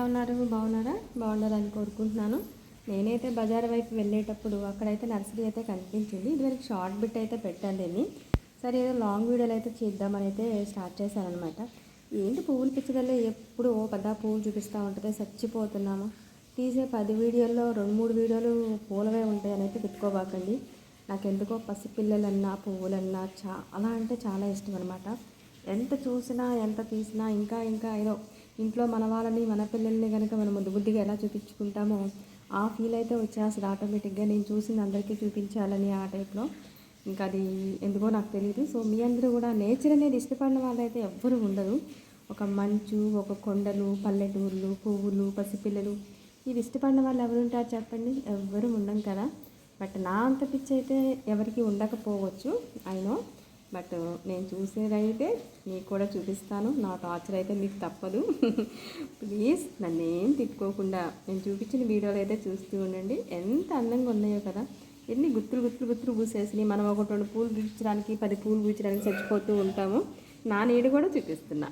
ఎలా ఉన్నారు? బాగున్నారా? బాగుండాలని కోరుకుంటున్నాను. నేనైతే బజార్ వైపు వెళ్ళేటప్పుడు అక్కడైతే నర్సరీ అయితే కనిపించింది. ఇదివరకు షార్ట్ బిట్ అయితే పెట్టాను దీన్ని సరే ఏదో లాంగ్ వీడియోలు అయితే చేద్దామని అయితే స్టార్ట్ చేశానమాట అనమాట ఏంటి పువ్వులు పిచ్చగల్లో ఎప్పుడు ఓ పెద్ద పువ్వులు చూపిస్తూ ఉంటుంది. చచ్చిపోతున్నాము. తీసే పది వీడియోల్లో రెండు మూడు వీడియోలు పూలవే ఉంటాయని అయితే పెట్టుకోబాకండి నాకెందుకో పసిపిల్లలన్నా పువ్వులన్నా చాలా అంటే చాలా ఇష్టం అనమాట ఎంత చూసినా ఎంత తీసినా ఇంకా ఇంకా ఏదో ఇంట్లో మన వాళ్ళని మన పిల్లల్ని కనుక మనం ముద్దు బుద్ధిగా ఎలా చూపించుకుంటామో ఆ ఫీల్ అయితే వచ్చేస్తుంది ఆటోమేటిక్గా నేను చూసింది అందరికీ చూపించాలని ఆ టైప్లో ఇంకా అది ఎందుకో నాకు తెలియదు సో మీ అందరూ కూడా నేచర్ అనేది ఇష్టపడిన వాళ్ళైతే ఎవ్వరూ ఉండరు. ఒక మంచు ఒక కొండలు పల్లెటూర్లు పువ్వులు పసిపిల్లలు ఇవి ఇష్టపడిన వాళ్ళు ఎవరు ఉంటారు చెప్పండి? ఎవ్వరూ ఉండం కదా. బట్ నా అంత పిచ్చి అయితే ఎవరికి ఉండకపోవచ్చు అయినో బట్ uh, నేను చూసేదైతే మీకు కూడా చూపిస్తాను. నా టార్చర్ అయితే మీకు తప్పదు. ప్లీజ్ నన్ను ఏం తిట్టుకోకుండా నేను చూపించిన వీడియోలు అయితే చూస్తూ ఉండండి. ఎంత అందంగా ఉన్నాయో కదా. ఎన్ని గుత్తులు గుత్తులు గుత్తులు పూసేసి మనం ఒకటి రెండు పూలు పూయించడానికి పది పూలు పూయించడానికి చచ్చిపోతూ ఉంటాము. నా నీడు కూడా చూపిస్తున్నా.